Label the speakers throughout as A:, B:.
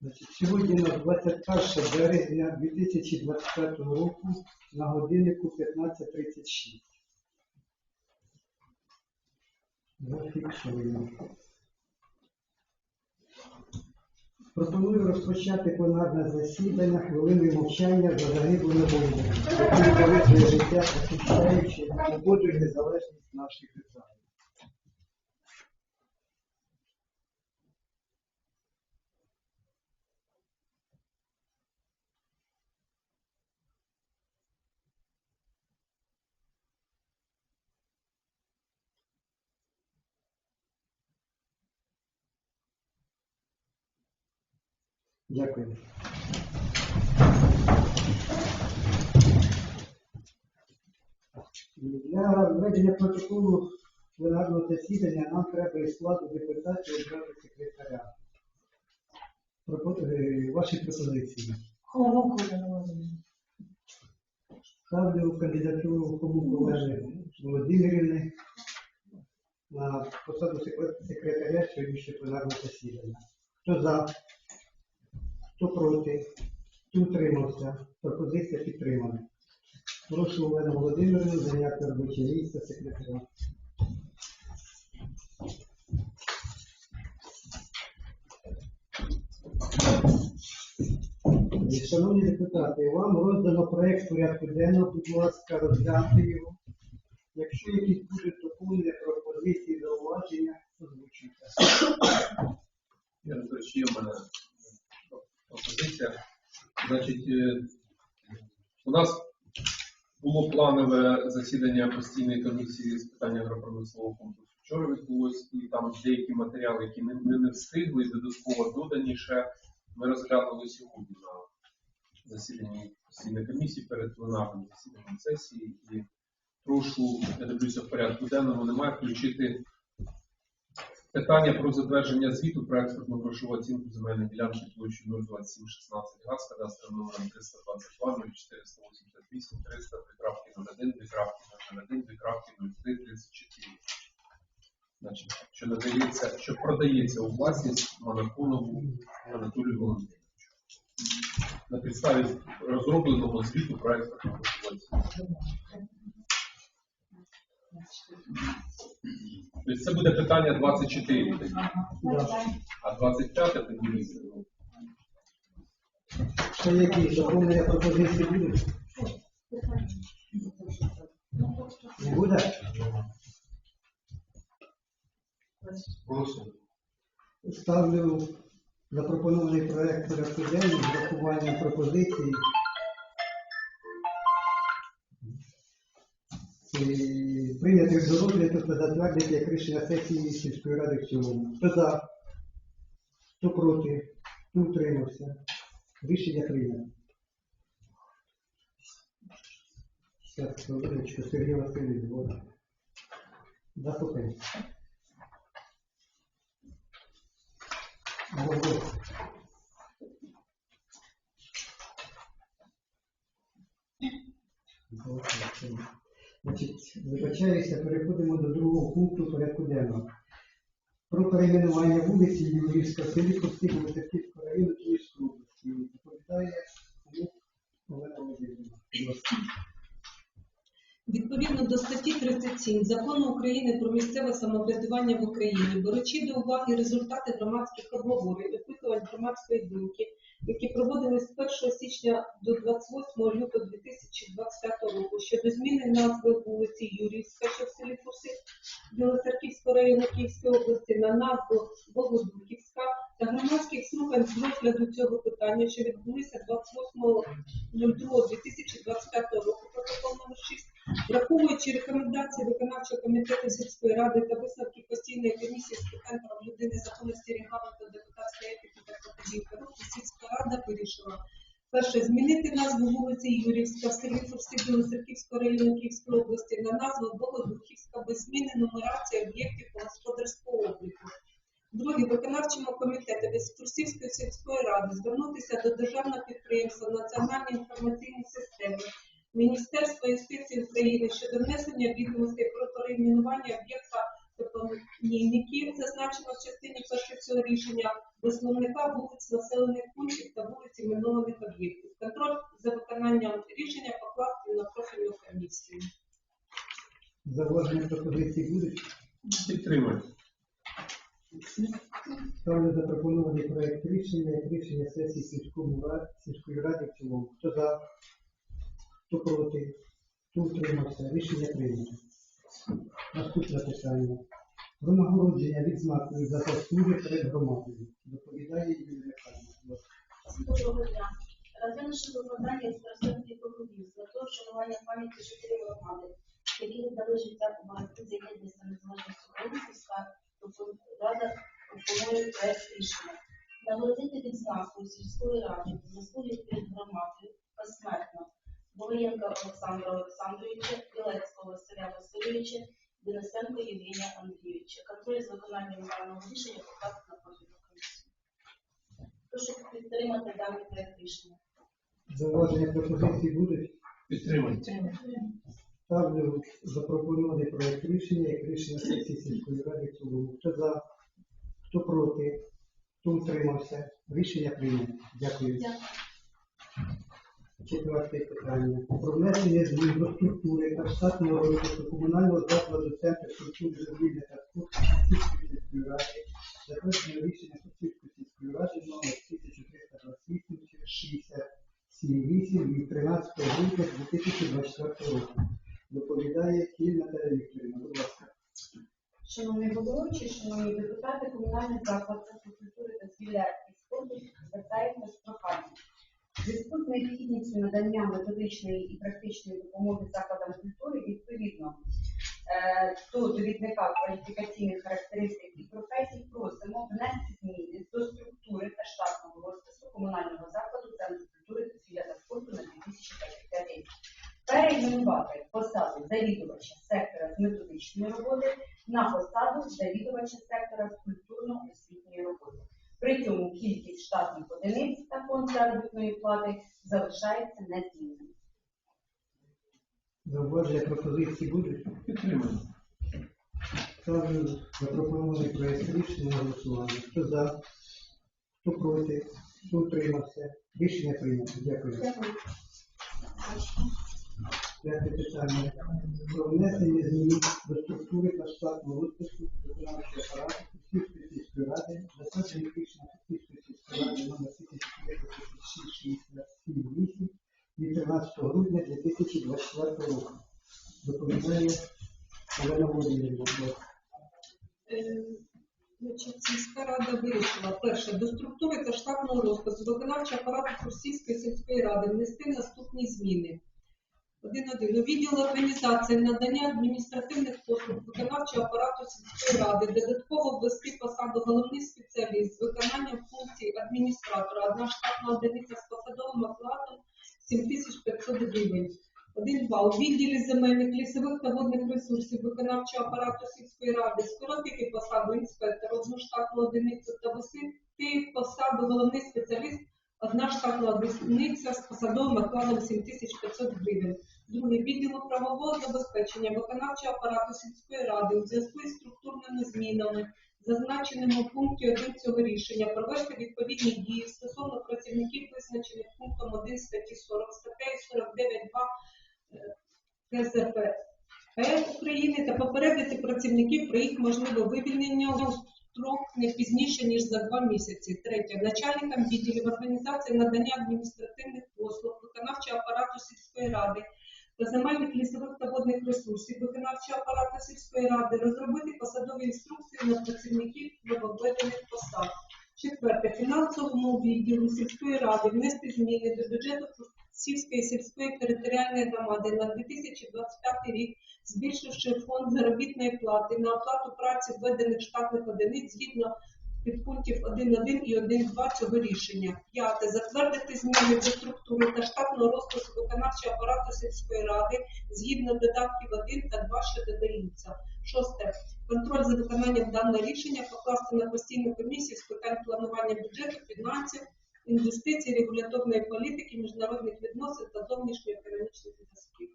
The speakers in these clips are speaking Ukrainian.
A: Значить, сьогодні у нас 21 березня 2025 року на годиннику 15.36. Зафіксуємо. Пропоную розпочати пленарне засідання хвилиною мовчання за загиблими воїнами, які віддали своє життя, захищаючи свободу і незалежність наших держав. Дякую. Для ведення протоколу пленарного засідання нам треба із складу депутатів обрати секретаря. Е, Ваші пропозиції.
B: Володимирівна.
A: Ставлю кандидатуру Хому Олени Володимирівни на посаду секре- секретаря сьогоднішнього пленарного засідання. Хто за? Хто проти? Хто утримався? Пропозиція підтримана. Прошу Олену Володимирівну зайняти робоче місце секретаря. Шановні депутати, вам роздано проект порядку денного, будь ласка, розгляньте його. Якщо якісь будуть доповнення, пропозиції, зауваження, озвучуйте.
C: Я в мене пропозиція. Значить, е, у нас було планове засідання постійної комісії з питань агропромислового комплексу. Вчора відбулось, і там деякі матеріали, які ми не встигли, додатково додані ще, ми розглянули сьогодні на засіданні постійної комісії перед пленарним засіданням сесії. І прошу, я дивлюся в порядку денному, немає включити Питання про затвердження звіту про експортну грошову оцінку земельної ділянки площею 02716 га з кадастровим номером 322 0488 300 крапки 01, крапки 01, крапки 03 34. Значить, що надається, що продається у власність Монаконову Анатолію Володимировичу. На підставі розробленого звіту про експортну грошову оцінку. Тобто це буде питання 24 тоді. А 25 тоді ну,
A: Ще які доповнення пропозиції будуть? Не буде?
C: Голосуємо.
A: Ставлю запропонований проект порядку денного з врахуванням пропозицій. І Прийняти до розгляду та затвердити як рішення сесії сільської ради в цілому. Хто за? Хто проти? Хто утримався? Рішення прийнято. Зараз, хвилиночку, Сергій Васильович, вот. Заслухайте. Алло. Значить, вибачаюся, переходимо до другого пункту порядку денного. Про перейменування вулиці Юрівська, селі Кості, Волосерківського району Київської області. Доповідає Олена Володимирівна.
B: Відповідно до статті 37 Закону України про місцеве самоврядування в Україні, беручи до уваги результати громадських обговорень, опитувань громадської думки, які проводились з 1 січня до 28 лютого 2025 року щодо зміни назви вулиці Юрівська, що в селі Фурси Білоцерківського району Київської області на назву Богодухівська та громадських слухань з розгляду цього питання, що відбулися 28.02.2025 року, протокол номер 6, Враховуючи рекомендації виконавчого комітету сільської ради та висновки постійної комісії з питань прав людини, законності регламенту, депутатської етики та протидії корупції, сільська рада вирішила перше змінити назву вулиці Юрівська в селі Фурси Білоцерківського району Київської області на назву Богодухівська без зміни нумерації об'єктів господарського обліку. Друге, виконавчому комітету з Фурсівської сільської ради звернутися до державного підприємства Національні інформаційні системи Міністерства юстиції України щодо внесення відомостей про перейменування об'єкта топоніміки, зазначено в частині першої цього рішення висловника вулиць населених пунктів та вулиць іменованих об'єктів. Контроль за виконанням рішення покласти на профільну комісію.
A: Зауваження пропозиції будуть?
C: Підтримуємо.
A: Ставлю запропонований проект рішення як рішення сесії сільської ради в цілому. Хто за? Хто проти? Хто утримався? Рішення прийнято. Наступне питання. Про нагородження відзнакою за заслуги перед громадою. Доповідає. Будь ласка.
D: Доброго дня. Розглянувши клопотання старостинських округів з метою вшанування пам'яті жителів громади, які віддали життя у боротьбі за єдність та незалежність України, сільська рада пропонує проект рішення. Нагородити відзнакою сільської ради заслуги перед громадою посмертно Волиєнка Олександра Олександровича, Білецького Василя Васильовича, Денисенко Євгенія Андрійовича. Контроль з виконанням даного рішення покласти на профільну комісію. Прошу підтримати даний проект рішення.
A: Зауваження пропозиції будуть?
C: Підтримуємо.
A: Ставлю запропонований проект рішення як рішення сесії сільської ради в цілому. Хто за? Хто проти? Хто утримався? Рішення прийнято. Дякую.
D: Дякую.
A: Четверте питання. Про внесення змін до структури та штатного розвитку комунального закладу Центру культури дозвілля та спорту Сільської сільської ради, затвердження рішення Сільської сільської ради номер 1328 678 від 13 грудня 2024 року. Доповідає Кіль Наталя Вікторівна. Будь ласка.
E: Шановний головуючий, шановні депутати, комунальний заклад Центру культури та звілля і спорту звертається з проханням. В Зв'язку з необхідністю надання методичної і практичної допомоги закладам культури відповідно е, до довідника кваліфікаційних характеристик і професій просимо внести зміни до структури та штатного розпису комунального закладу Центру культури та та спорту на 2025 рік. Перейменувати посаду завідувача сектора з методичної роботи на посаду завідувача сектора з культурно-освітньої роботи. При цьому кількість штатних одиниць заробітної плати залишається незмінним.
A: Зауваження пропозиції будуть?
C: Підтримуємо.
A: Ставлю запропонований проект рішення на голосування. Хто за? Хто проти? Хто утримався? Рішення прийнято. Дякую.
D: Дякую.
A: П'яте питання. Про внесення змін до структури та штатного розпису виконавчого апарату Сільської сільської ради, затвердження рішення Сільської сільської ради номер 1466 від 13 грудня 2024 року. Доповідає Олена Володимирівна.
B: Сільська рада вирішила перше до структури та штатного розпису виконавчого апарату Курсівської сільської ради внести наступні зміни. Один один у відділ організації надання адміністративних послуг виконавчого апарату сільської ради додатково ввести посаду головний спеціаліст з виконанням функцій адміністратора, одна штатна одиниця з посадовим окладом 7500 гривень. Один два у відділі земельних лісових та водних ресурсів виконавчого апарату сільської ради скоротити посаду інспектора, одну штатну одиницю та висити посаду головний спеціаліст, одна штатна одиниця з посадовим окладом 7500 гривень. Другий відділу правового забезпечення виконавчого апарату сільської ради у зв'язку із структурними змінами, зазначеними у пункті 1 цього рішення, провести відповідні дії стосовно працівників, визначених пунктом 1 статті 40, статтею 49.2 КЗП України та попередити працівників про їх можливе вивільнення у строк не пізніше, ніж за два місяці. Третє. Начальникам відділів організації надання адміністративних послуг, виконавчого апарату сільської ради та земельних лісових та водних ресурсів виконавчого апарату сільської ради розробити посадові інструкції на працівників нововведених посад. Четверте. Фінансовому відділу сільської ради внести зміни до бюджету Сільської сільської територіальної громади на 2025 рік, збільшивши фонд заробітної плати на оплату праці введених штатних одиниць згідно підпунктів 1.1 і 1.2 цього рішення. П'яте. Затвердити зміни до структури та штатного розпису виконавчого апарату сільської ради згідно додатків 1 та 2, що додаються. Шосте. Контроль за виконанням даного рішення покласти на постійну комісію з питань планування бюджету, фінансів, інвестицій, регуляторної політики, міжнародних відносин та зовнішньоекономічних зв'язків.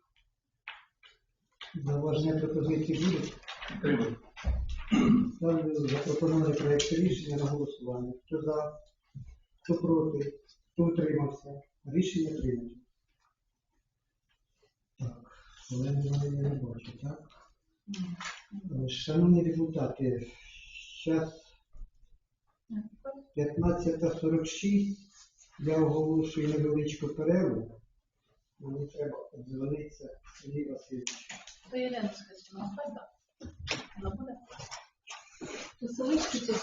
A: Зауваження пропозиції будуть?
C: Підтримуємо.
A: Ставлю запропонований проєкт рішення на голосування. Хто за, хто проти, хто утримався. Рішення прийнято. Так, Олени Іванівни не бачу, так? Шановні депутати, зараз 15.46. Я оголошую невеличку перерву. Мені треба подзвонитися Сергій Васильович.
F: То Єлена скажімо, правда? Вона буде? То селищі це